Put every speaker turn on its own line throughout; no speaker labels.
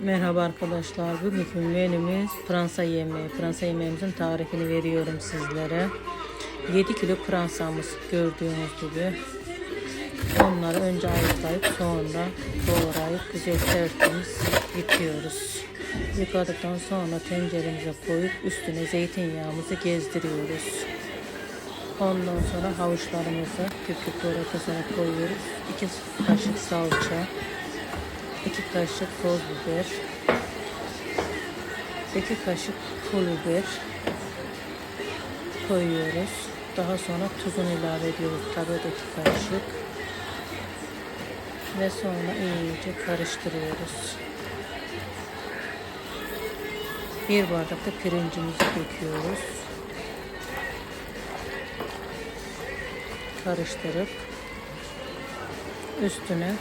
Merhaba arkadaşlar. Bugünkü menümüz Fransa yemeği. Fransa yemeğimizin tarifini veriyorum sizlere. 7 kilo pıransamız gördüğünüz gibi. Onları önce ayıklayıp sonra doğrayıp güzel tertemiz yıkıyoruz. Yıkadıktan sonra tenceremize koyup üstüne zeytinyağımızı gezdiriyoruz. Ondan sonra havuçlarımızı küp küp doğrayıp koyuyoruz. 2 kaşık salça, 2 kaşık toz biber, 2 kaşık pul biber koyuyoruz. Daha sonra tuzunu ilave ediyoruz. Tabii 2 kaşık. Ve sonra iyice karıştırıyoruz. Bir bardak da pirincimizi döküyoruz. Karıştırıp üstüne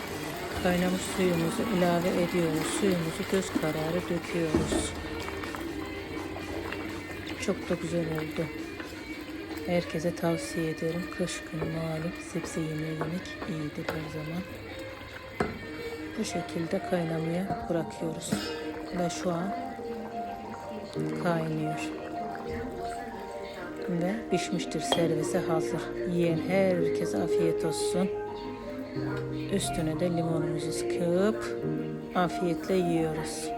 kaynamış suyumuzu ilave ediyoruz. Suyumuzu göz kararı döküyoruz. Çok da güzel oldu. Herkese tavsiye ederim. Kış günü malum sebze yemeği yemek iyidir her zaman. Bu şekilde kaynamaya bırakıyoruz. Ve şu an kaynıyor. Ve pişmiştir. Servise hazır. Yiyen herkese afiyet olsun. Üstüne de limonumuzu sıkıp afiyetle yiyoruz.